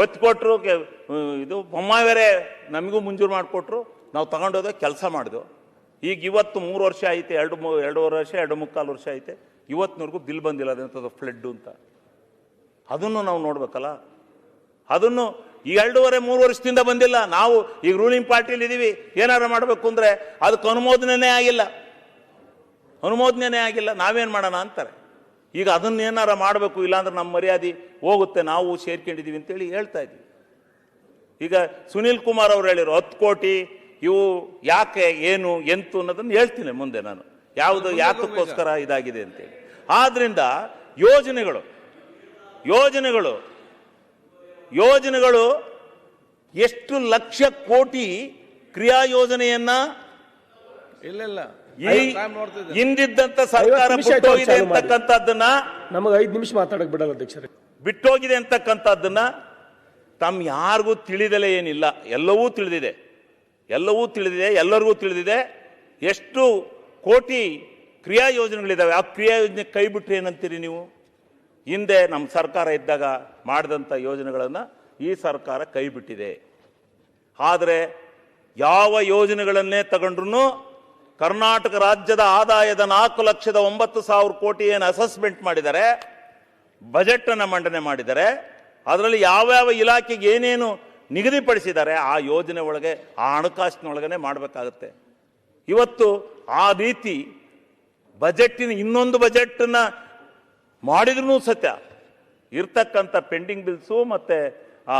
ಒತ್ತು ಕೊಟ್ಟರು ಇದು ಬೊಮ್ಮಾವೇರೆ ನಮಗೂ ಮುಂಜೂರು ಮಾಡಿಕೊಟ್ರು, ನಾವು ತಗೊಂಡೋದ ಕೆಲಸ ಮಾಡಿದೆವು. ಈಗ ಇವತ್ತು ಮೂರು ವರ್ಷ ಐತೆ, ಎರಡು ಮೂ ಎರಡೂವರೆ ವರ್ಷ, ಎರಡು ಮುಕ್ಕಾಲು ವರ್ಷ ಐತೆ ಇವತ್ತಿನವರೆಗೂ ಬಿಲ್ ಬಂದಿಲ್ಲ ಅದಂಥದ್ದು ಫ್ಲಡ್ಡು ಅಂತ. ಅದನ್ನು ನಾವು ನೋಡ್ಬೇಕಲ್ಲ. ಅದನ್ನು ಈ ಎರಡೂವರೆ, ಮೂರು ವರ್ಷದಿಂದ ಬಂದಿಲ್ಲ. ನಾವು ಈಗ ರೂಲಿಂಗ್ ಪಾರ್ಟಿಲಿ ಇದ್ದೀವಿ ಏನಾರು ಮಾಡಬೇಕು ಅಂದರೆ ಅದಕ್ಕೆ ಅನುಮೋದನೆನೇ ಆಗಿಲ್ಲ. ಅನುಮೋದನೆನೇ ಆಗಿಲ್ಲ. ನಾವೇನು ಮಾಡೋಣ ಅಂತಾರೆ. ಈಗ ಅದನ್ನೇನಾರ ಮಾಡಬೇಕು ಇಲ್ಲಾಂದ್ರೆ ನಮ್ಮ ಮರ್ಯಾದೆ ಹೋಗುತ್ತೆ ನಾವು ಸೇರ್ಕೊಂಡಿದ್ದೀವಿ ಅಂತೇಳಿ ಹೇಳ್ತಾ ಇದ್ದೀವಿ ಈಗ ಸುನೀಲ್ ಕುಮಾರ್ ಅವ್ರು ಹೇಳಿರು ಹತ್ತು ಕೋಟಿ ಇವು ಯಾಕೆ ಏನು ಎಂತು ಅನ್ನೋದನ್ನು ಹೇಳ್ತೀನಿ ಮುಂದೆ ನಾನು. ಯಾವುದು ಯಾತಕ್ಕೋಸ್ಕರ ಇದಾಗಿದೆ ಅಂತೇಳಿ. ಆದ್ರಿಂದ ಯೋಜನೆಗಳು ಯೋಜನೆಗಳು ಯೋಜನೆಗಳು ಎಷ್ಟು ಲಕ್ಷ ಕೋಟಿ ಕ್ರಿಯಾ ಯೋಜನೆಯನ್ನ ಇಲ್ಲ ಇಲ್ಲ. ಈ ಹಿಂದಿದ್ದಂತ ಸರ್ಕಾರ ಬಿಟ್ಟೋಗಿದೆ ಅಂತಕ್ಕಂಥದ್ದನ್ನ ನಮಗೆ ಐದು ನಿಮಿಷ ಮಾತಾಡಕ್ ಬಿಡಲ್ಲ ಅಧ್ಯಕ್ಷರೇ. ಬಿಟ್ಟೋಗಿದೆ ಅಂತಕ್ಕಂಥದ್ದನ್ನ ತಮ್ ಯಾರಿಗೂ ತಿಳಿದಲೇ ಏನಿಲ್ಲ. ಎಲ್ಲವೂ ತಿಳಿದಿದೆ. ಎಲ್ಲವೂ ತಿಳಿದಿದೆ. ಎಲ್ಲರಿಗೂ ತಿಳಿದಿದೆ. ಎಷ್ಟು ಕೋಟಿ ಕ್ರಿಯಾ ಯೋಜನೆಗಳಿದ್ದಾವೆ ಆ ಕ್ರಿಯಾ ಯೋಜನೆ ಕೈ ಬಿಟ್ರೆ ಏನಂತೀರಿ ನೀವು? ಹಿಂದೆ ನಮ್ಮ ಸರ್ಕಾರ ಇದ್ದಾಗ ಮಾಡಿದಂಥ ಯೋಜನೆಗಳನ್ನು ಈ ಸರ್ಕಾರ ಕೈ ಬಿಟ್ಟಿದೆ. ಆದರೆ ಯಾವ ಯೋಜನೆಗಳನ್ನೇ ತಗೊಂಡ್ರು ಕರ್ನಾಟಕ ರಾಜ್ಯದ ಆದಾಯದ ನಾಲ್ಕು ಲಕ್ಷದ ಒಂಬತ್ತು ಸಾವಿರ ಕೋಟಿ ಏನು ಅಸೆಸ್ಮೆಂಟ್ ಮಾಡಿದ್ದಾರೆ ಬಜೆಟ್ ಅನ್ನ ಮಂಡನೆ ಮಾಡಿದ್ದಾರೆ ಅದರಲ್ಲಿ ಯಾವ್ಯಾವ ಇಲಾಖೆಗೆ ಏನೇನು ನಿಗದಿಪಡಿಸಿದ್ದಾರೆ, ಆ ಯೋಜನೆ ಒಳಗೆ, ಆ ಹಣಕಾಸಿನೊಳಗನೆ ಮಾಡಬೇಕಾಗುತ್ತೆ. ಇವತ್ತು ಆ ರೀತಿ ಬಜೆಟ್ಟಿನ ಇನ್ನೊಂದು ಬಜೆಟನ್ನ ಮಾಡಿದ್ರೂ ಸತ್ಯ. ಇರ್ತಕ್ಕಂಥ ಪೆಂಡಿಂಗ್ ಬಿಲ್ಸು ಮತ್ತು, ಆ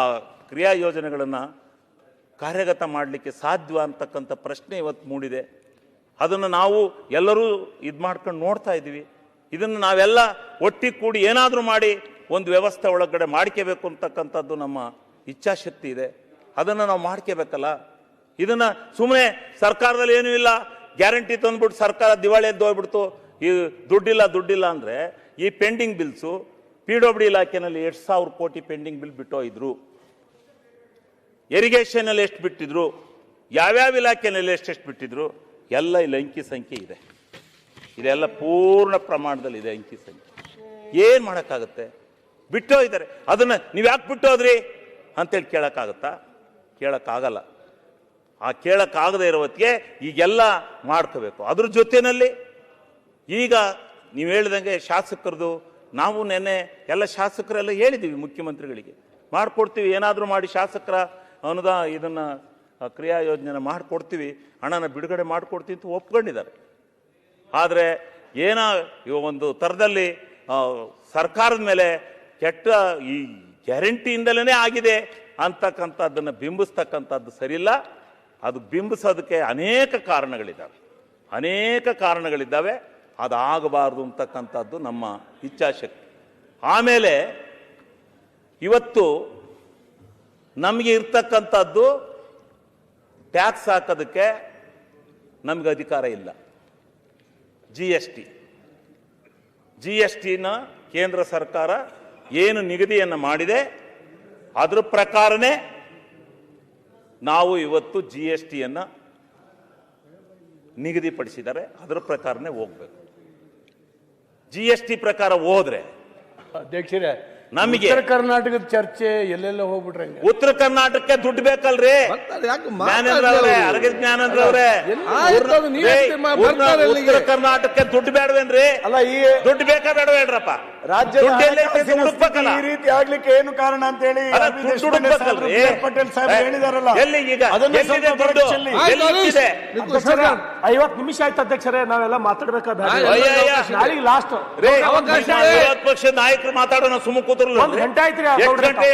ಕ್ರಿಯಾ ಯೋಜನೆಗಳನ್ನು ಕಾರ್ಯಗತ ಮಾಡಲಿಕ್ಕೆ ಸಾಧ್ಯ ಅಂತಕ್ಕಂಥ ಪ್ರಶ್ನೆ ಇವತ್ತು ಮೂಡಿದೆ. ಅದನ್ನು ನಾವು ಎಲ್ಲರೂ ಇದು ಮಾಡ್ಕೊಂಡು ನೋಡ್ತಾ ಇದ್ದೀವಿ. ಇದನ್ನು ನಾವೆಲ್ಲ ಒಟ್ಟಿಗೆ ಕೂಡಿ ಏನಾದರೂ ಮಾಡಿ ಒಂದು ವ್ಯವಸ್ಥೆ ಒಳಗಡೆ ಮಾಡ್ಕೋಬೇಕು ಅಂತಕ್ಕಂಥದ್ದು ನಮ್ಮ ಇಚ್ಛಾಶಕ್ತಿ ಇದೆ. ಅದನ್ನು ನಾವು ಮಾಡ್ಕೋಬೇಕಲ್ಲ? ಇದನ್ನು ಸುಮ್ಮನೆ ಸರ್ಕಾರದಲ್ಲಿ ಏನೂ ಇಲ್ಲ. ಗ್ಯಾರಂಟಿ ತಂದ್ಬಿಟ್ಟು ಸರ್ಕಾರ ದಿವಾಳಿ ಎದ್ದು ಹೋಗ್ಬಿಡ್ತು. ಈ ದುಡ್ಡಿಲ್ಲ ದುಡ್ಡಿಲ್ಲ ಅಂದರೆ ಈ ಪೆಂಡಿಂಗ್ ಬಿಲ್ಸು ಪಿ ಡಬ್ಲ್ಯೂ ಇಲಾಖೆನಲ್ಲಿ ಎಷ್ಟು ಸಾವಿರ ಕೋಟಿ ಪೆಂಡಿಂಗ್ ಬಿಲ್ ಬಿಟ್ಟೋಗಿದ್ರು ಇರಿಗೇಷನಲ್ಲಿ ಎಷ್ಟು ಬಿಟ್ಟಿದ್ರು? ಯಾವ್ಯಾವ ಇಲಾಖೆಯಲ್ಲಿ ಎಷ್ಟೆಷ್ಟು ಬಿಟ್ಟಿದ್ರು? ಎಲ್ಲ ಇಲ್ಲಿ ಅಂಕಿ ಸಂಖ್ಯೆ ಇದೆ. ಇದೆಲ್ಲ ಪೂರ್ಣ ಪ್ರಮಾಣದಲ್ಲಿ ಇದೆ ಅಂಕಿ ಸಂಖ್ಯೆ. ಏನು ಮಾಡೋಕ್ಕಾಗುತ್ತೆ? ಬಿಟ್ಟು ಇದ್ದಾರೆ. ಅದನ್ನು ನೀವು ಯಾಕೆ ಬಿಟ್ಟೋದ್ರಿ ಅಂತೇಳಿ ಕೇಳೋಕ್ಕಾಗತ್ತಾ? ಕೇಳೋಕ್ಕಾಗಲ್ಲ. ಆ ಕೇಳೋಕ್ಕಾಗದೇ ಇರೋ ಹೊತ್ತಿಗೆ ಈಗೆಲ್ಲ ಮಾಡ್ಕೋಬೇಕು. ಅದ್ರ ಜೊತೆಯಲ್ಲಿ ಈಗ ನೀವು ಹೇಳಿದಂಗೆ ಶಾಸಕರದು, ನಾವು ನೆನ್ನೆ ಎಲ್ಲ ಶಾಸಕರೆಲ್ಲ ಹೇಳಿದ್ದೀವಿ ಮುಖ್ಯಮಂತ್ರಿಗಳಿಗೆ. ಮಾಡಿಕೊಡ್ತೀವಿ, ಏನಾದರೂ ಮಾಡಿ ಶಾಸಕರ ಅನುದಾನ ಇದನ್ನು ಕ್ರಿಯಾ ಯೋಜನೆ ಮಾಡಿಕೊಡ್ತೀವಿ, ಹಣನ ಬಿಡುಗಡೆ ಮಾಡಿಕೊಡ್ತೀವಿ ಅಂತ ಒಪ್ಕೊಂಡಿದ್ದಾರೆ. ಆದರೆ ಏನೋ ಒಂದು ಥರದಲ್ಲಿ ಸರ್ಕಾರದ ಮೇಲೆ ಕೆಟ್ಟ ಈ ಗ್ಯಾರಂಟಿಯಿಂದಲೇ ಆಗಿದೆ ಅಂತಕ್ಕಂಥದ್ದನ್ನು ಬಿಂಬಿಸ್ತಕ್ಕಂಥದ್ದು ಸರಿಯಿಲ್ಲ. ಅದು ಬಿಂಬಿಸೋದಕ್ಕೆ ಅನೇಕ ಕಾರಣಗಳಿದ್ದಾವೆ. ಅನೇಕ ಕಾರಣಗಳಿದ್ದಾವೆ. ಅದಾಗಬಾರ್ದು ಅಂತಕ್ಕಂಥದ್ದು ನಮ್ಮ ಇಚ್ಛಾಶಕ್ತಿ. ಆಮೇಲೆ ಇವತ್ತು ನಮಗೆ ಇರ್ತಕ್ಕಂಥದ್ದು ಟ್ಯಾಕ್ಸ್ ಹಾಕೋದಕ್ಕೆ ನಮಗೆ ಅಧಿಕಾರ ಇಲ್ಲ. G S T G S ಟಿನ ಕೇಂದ್ರ ಸರ್ಕಾರ ಏನು ನಿಗದಿಯನ್ನು ಮಾಡಿದೆ, ಅದರ ಪ್ರಕಾರನೇ ನಾವು ಇವತ್ತು ಜಿ ಎಸ್ ಟಿಯನ್ನು ನಿಗದಿಪಡಿಸಿದ್ದಾರೆ, ಅದರ ಪ್ರಕಾರನೇ ಹೋಗ್ಬೇಕು. ಜಿ ಎಸ್ ಟಿ ಪ್ರಕಾರ ಹೋದ್ರೆ ಅಧ್ಯಕ್ಷರೇ ನಮಗೆ. ಉತ್ತರ ಕರ್ನಾಟಕದ ಚರ್ಚೆ ಎಲ್ಲೆಲ್ಲ ಹೋಗ್ಬಿಟ್ರೆ ಉತ್ತರ ಕರ್ನಾಟಕಕ್ಕೆ ದುಡ್ಡು ಬೇಕಲ್ರಿ? ಜ್ಞಾನೇಂದ್ರ ಅವರೇ. ಉತ್ತರ ಕರ್ನಾಟಕಕ್ಕೆ ದುಡ್ಡು ಬೇಡವೇನ್ರಿ? ಅಲ್ಲ ಈ ದುಡ್ಡು ಬೇಕಾ ಬೇಡವೇಡ್ರಪ್ಪ ರಾಜ್ಯ ಈ ರೀತಿ ಆಗ್ಲಿಕ್ಕೆ ಏನು ಕಾರಣ ಅಂತ ಹೇಳಿ ಪಟೇಲ್ ಸಾಹೇಬ್ ಹೇಳಿದಾರಲ್ಲ. ಎಲ್ಲಿ ಈಗ? ಐವತ್ತು ನಿಮಿಷ ಆಯ್ತು ಅಧ್ಯಕ್ಷರೇ ನಾವೆಲ್ಲ ಮಾತಾಡ್ಬೇಕಾದ ಆಯ್ತು, ಅಯ್ಯಯ್ಯ. ನಾಳೆಗೆ ಲಾಸ್ಟ್ ಪಕ್ಷದ ನಾಯಕರು ಮಾತಾಡೋಣ ಸುಮ್ಮ ಒಂದ್ ಗಂಟೆ ಎಷ್ಟು ಗಂಟೆ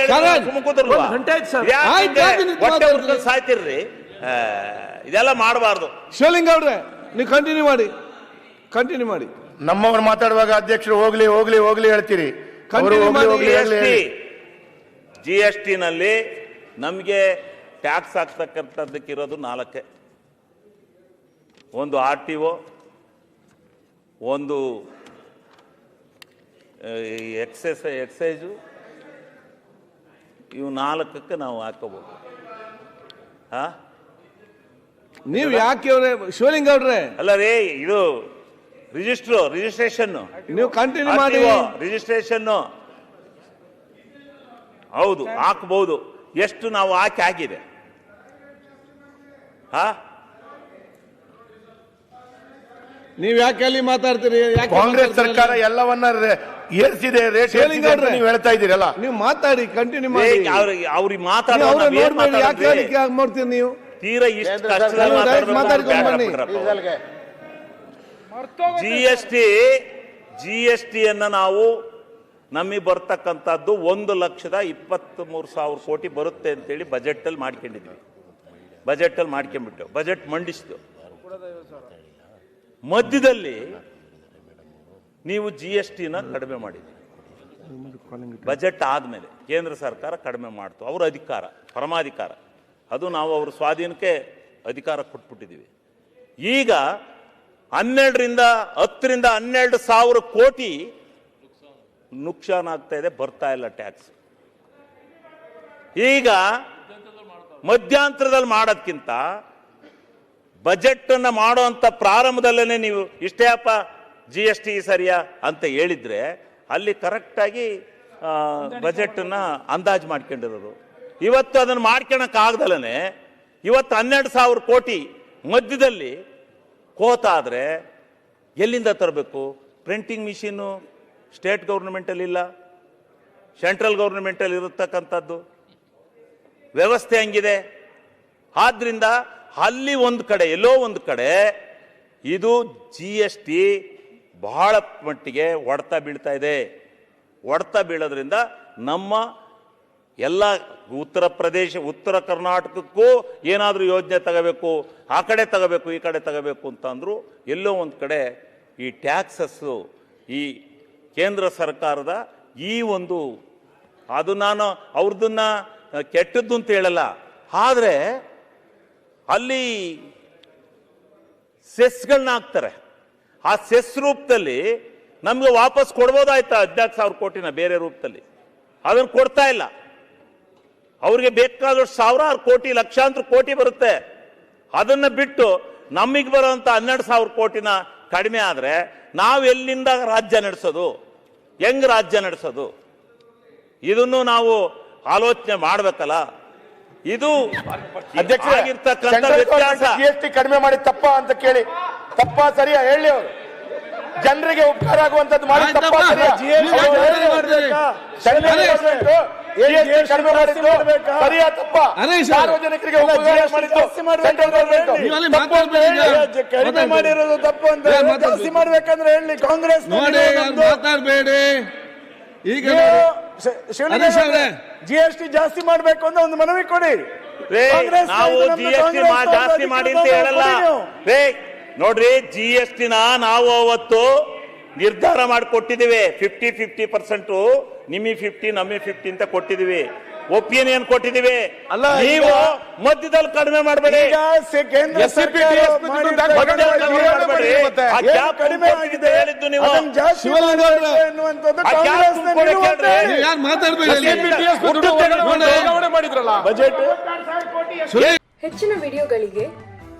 ಸುಮ್ಮ ಕೂತಿರ್ಲಿಲ್ಲ ಒಂದ್ ಗಂಟೆ ಆಯ್ತು ಸರ್. ಯಾಕೆ ಹೊಟ್ಟೆ ಸಾಯ್ತಿರ್ರಿ. ಇದೆಲ್ಲ ಮಾಡಬಾರ್ದು. ಶಿವಲಿಂಗ ಅವ್ರೆ ನೀವು ಕಂಟಿನ್ಯೂ ಮಾಡಿ. ಕಂಟಿನ್ಯೂ ಮಾಡಿ. ನಮ್ಮವ್ರು ಮಾತಾಡುವಾಗ ಅಧ್ಯಕ್ಷರು ಹೋಗ್ಲಿ ಹೋಗ್ಲಿ ಹೋಗ್ಲಿ ಹೇಳ್ತೀರಿ. ಜಿ ಎಸ್ ಟಿ ನಲ್ಲಿ ಜಿ ಟಿನಲ್ಲಿ ನಮಗೆ ಟ್ಯಾಕ್ಸ್ ಹಾಕ್ತಕ್ಕಂಥದ್ದಕ್ಕಿರೋದು ನಾಲ್ಕೆ. ಒಂದು ಆರ್ ಟಿ ಒ ಒಂದು ಎಕ್ಸೈಸ್ ಎಕ್ಸೈಸು ಇವು ನಾಲ್ಕಕ್ಕೆ ನಾವು ಹಾಕೋಬೋದು ಹಾ? ನೀವು ಯಾಕೆ ಅವ್ರೆ ಶಿವಲಿಂಗ ಅವ್ರೆ? ಅಲ್ಲ ರೀ ಇದು ರಿಜಿಸ್ಟ್ರು ರಿಜಿಸ್ಟ್ರೇಷನ್ ನೀವು ಕಂಟಿನ್ಯೂ ಮಾಡಿ. ರಿಜಿಸ್ಟ್ರೇಷನ್ ಹೌದು ಹಾಕಬಹುದು ಎಷ್ಟು ನಾವು ಹಾಕಿ ಆಗಿದೆ? ಹಾ? ನೀವು ಯಾಕೆ ಅಲ್ಲಿ ಮಾತಾಡ್ತೀರಿ? ಯಾಕೆ ಕಾಂಗ್ರೆಸ್ ಸರ್ಕಾರ? ಎಲ್ಲವನ್ನ ಏರ್ಸಿದೆ ರೇಟ್ ಏರ್ಸಿದೆ ನೀವು ಹೇಳ್ತಾ ಇದ್ದೀರಲ್ಲ. ನೀವು ಮಾತಾಡಿ ಕಂಟಿನ್ಯೂ ಮಾಡಿ. ಅವ್ರಿಗೆ ಅವ್ರಿಗೆ ಮಾತಾಡೋ ಏನ್ ನೋಡ್ಬೇಡಿ ಯಾಕೆ? ಹೇಳಿಕೆ ಆಗ್ ಮಾಡ್ತೀರಿ ನೀವು? ತೀರಾ ಇಷ್ಟು ಮಾತಾಡಿ ಕಷ್ಟದಲ್ಲಿ ಮಾತಾಡ್ಕೊಂಡು ಬನ್ನಿ. G S T G S ಟಿಯನ್ನು ನಾವು ನಮಗೆ ಬರ್ತಕ್ಕಂಥದ್ದು ಒಂದು ಲಕ್ಷದ ಇಪ್ಪತ್ತ್ ಮೂರು ಸಾವಿರ ಕೋಟಿ ಬರುತ್ತೆ ಅಂತೇಳಿ ಬಜೆಟಲ್ಲಿ ಮಾಡ್ಕೊಂಡಿದ್ವಿ. ಬಜೆಟಲ್ಲಿ ಮಾಡ್ಕೊಂಡ್ಬಿಟ್ಟು ಬಜೆಟ್ ಮಂಡಿಸ್ತು ಮಧ್ಯದಲ್ಲಿ ನೀವು ಜಿ ಎಸ್ ಟಿನ ಕಡಿಮೆ ಮಾಡಿದ್ರಿ. ಬಜೆಟ್ ಆದಮೇಲೆ ಕೇಂದ್ರ ಸರ್ಕಾರ ಕಡಿಮೆ ಮಾಡ್ತು. ಅವ್ರ ಅಧಿಕಾರ, ಪರಮಾಧಿಕಾರ. ಅದು ನಾವು ಅವ್ರ ಸ್ವಾಧೀನಕ್ಕೆ ಅಧಿಕಾರ ಕೊಟ್ಬಿಟ್ಟಿದ್ದೀವಿ ಈಗ ಹನ್ನೆರಡರಿಂದ ಹತ್ತರಿಂದ ಹನ್ನೆರಡು ಸಾವಿರ ಕೋಟಿ ನುಕ್ಸಾನ್ ಆಗ್ತಾ ಇದೆ, ಬರ್ತಾ ಇಲ್ಲ ಟ್ಯಾಕ್ಸ್. ಈಗ ಮಧ್ಯಂತರದಲ್ಲಿ ಮಾಡೋದ್ಕಿಂತ ಬಜೆಟ್ ಅನ್ನ ಮಾಡುವಂತ ಪ್ರಾರಂಭದಲ್ಲೇ ನೀವು ಇಷ್ಟೇ ಅಪ್ಪ ಜಿ ಎಸ್ ಟಿ ಸರಿಯಾ ಅಂತ ಹೇಳಿದರೆ ಅಲ್ಲಿ ಕರೆಕ್ಟಾಗಿ ಬಜೆಟನ್ನು ಅಂದಾಜು ಮಾಡ್ಕೊಂಡಿರೋದು. ಇವತ್ತು ಅದನ್ನು ಮಾಡ್ಕೊಳಕ್ಕಾಗ್ದಲ್ಲೇ ಇವತ್ತು ಹನ್ನೆರಡು ಸಾವಿರ ಕೋಟಿ ಮಧ್ಯದಲ್ಲಿ ಕೋತಾದರೆ ಎಲ್ಲಿಂದ ತರಬೇಕು? ಪ್ರಿಂಟಿಂಗ್ ಮಿಷಿನ್ನು ಸ್ಟೇಟ್ ಗೌರ್ಮೆಂಟಲ್ಲಿ ಇಲ್ಲ ಸೆಂಟ್ರಲ್ ಗೌರ್ಮೆಂಟಲ್ಲಿ ಇರತಕ್ಕಂಥದ್ದು. ವ್ಯವಸ್ಥೆ ಹಂಗಿದೆ. ಆದ್ದರಿಂದ ಅಲ್ಲಿ ಒಂದು ಕಡೆ ಎಲ್ಲೋ ಒಂದು ಕಡೆ ಇದು ಜಿ ಎಸ್ ಟಿ ಬಹಳ ಮಟ್ಟಿಗೆ ಹೊಡೆತ ಬೀಳ್ತಾ ಇದೆ. ಹೊಡೆತ ಬೀಳೋದ್ರಿಂದ ನಮ್ಮ ಎಲ್ಲ ಉತ್ತರ ಪ್ರದೇಶ, ಉತ್ತರ ಕರ್ನಾಟಕಕ್ಕೂ ಏನಾದರೂ ಯೋಜನೆ ತಗೋಬೇಕು, ಆ ಕಡೆ ತಗೋಬೇಕು, ಈ ಕಡೆ ತಗೋಬೇಕು ಅಂತಂದರೂ ಎಲ್ಲೋ ಒಂದು ಕಡೆ ಈ ಟ್ಯಾಕ್ಸಸ್ಸು ಈ ಕೇಂದ್ರ ಸರ್ಕಾರದ ಈ ಒಂದು ಅದು ನಾನು ಅವ್ರದನ್ನ ಕೆಟ್ಟದ್ದು ಅಂತ ಹೇಳಲ್ಲ. ಆದರೆ ಅಲ್ಲಿ ಸೆಸ್ಗಳನ್ನ ಹಾಕ್ತಾರೆ. ಆ ಸೆಸ್ ರೂಪದಲ್ಲಿ ನಮ್ಗೆ ವಾಪಸ್ ಕೊಡ್ಬೋದಾಯ್ತಾ ಹದಿನಾಲ್ಕು ಸಾವಿರ ಕೋಟಿನ ಬೇರೆ ರೂಪದಲ್ಲಿ? ಅದನ್ನು ಕೊಡ್ತಾ ಇಲ್ಲ. ಅವ್ರಿಗೆ ಬೇಕಾದಷ್ಟು ಸಾವಿರಾರು ಕೋಟಿ ಲಕ್ಷಾಂತರ ಕೋಟಿ ಬರುತ್ತೆ. ಅದನ್ನ ಬಿಟ್ಟು ನಮಗೆ ಬರುವಂತ ಹನ್ನೆರಡು ಸಾವಿರ ಕೋಟಿನ ಕಡಿಮೆ ಆದ್ರೆ ನಾವು ಎಲ್ಲಿಂದ ರಾಜ್ಯ ನಡೆಸೋದು? ಹೆಂಗ್ ರಾಜ್ಯ ನಡೆಸೋದು? ಇದನ್ನು ನಾವು ಆಲೋಚನೆ ಮಾಡ್ಬೇಕಲ್ಲ? ಇದು ಅಧ್ಯಕ್ಷರಾಗಿರ್ತಕ್ಕಂಥ ವ್ಯತ್ಯಾಸ. ಕಡಿಮೆ ಮಾಡಿ ತಪ್ಪ ಅಂತ ಕೇಳಿ ತಪ್ಪ ಸರಿಯಾ? ಹೇಳಿ ಅವರು. ಜನರಿಗೆ ಉಪಕಾರ ಆಗುವಂತದ್ದು ಮಾಡಿ ತಪ್ಪ. ಸರಿಯಾ? ಕಡಿಮೆ ಮಾಡಿದ್ದು. ಸರಿಯಾ ತಪ್ಪ. ಸಾರ್ವಜನಿಕರಿಗೆ ಉಪಕಾರ ಮಾಡಿದ್ದು. Central government. ಕಡಿಮೆ ಮಾಡಿರೋದು ತಪ್ಪು ಅಂತ ಜಾಸ್ತಿ ಮಾಡ್ಬೇಕಂದ್ರೆ ಹೇಳಿ. ಕಾಂಗ್ರೆಸ್ ಮಾತಾಡಬೇಡಿ. ಈಗ ಹರೀಶ್ ಅವರೇ ಜಿ ಎಸ್ ಟಿ ಜಾಸ್ತಿ ಮಾಡ್ಬೇಕು ಅಂತ ಒಂದು ಮನವಿ ಕೊಡಿ. ನಾವು ನಮ್ದು ಜಿ ಎಸ್ ಟಿ ಜಾಸ್ತಿ ಮಾಡಿ ಅಂತ ಹೇಳಲ್ಲ. ರೇ ನೋಡ್ರಿ ಜಿ ಎಸ್ ಟಿನ ನಾವು ಅವತ್ತು ನಿರ್ಧಾರ ಮಾಡಿಕೊಟ್ಟಿದ್ದೀವಿ. ಫಿಫ್ಟಿ ಫಿಫ್ಟಿ ಪರ್ಸೆಂಟು ನಿಮಗೆ ಫಿಫ್ಟಿ ನಮಗೆ ಫಿಫ್ಟಿ ಅಂತ ಕೊಟ್ಟಿದ್ದೀವಿ. ಒಪಿನಿಯನ್ ಕೊಟ್ಟಿದ್ದೀವಿ? ಅಲ್ಲ, ನೀವು ಮಧ್ಯದಲ್ಲಿ ಕಡಿಮೆ ಮಾಡಬೇಡಿ. ಹೇಳಿದ್ದು ನೀವು. ಹೆಚ್ಚಿನ ವಿಡಿಯೋಗಳಿಗೆ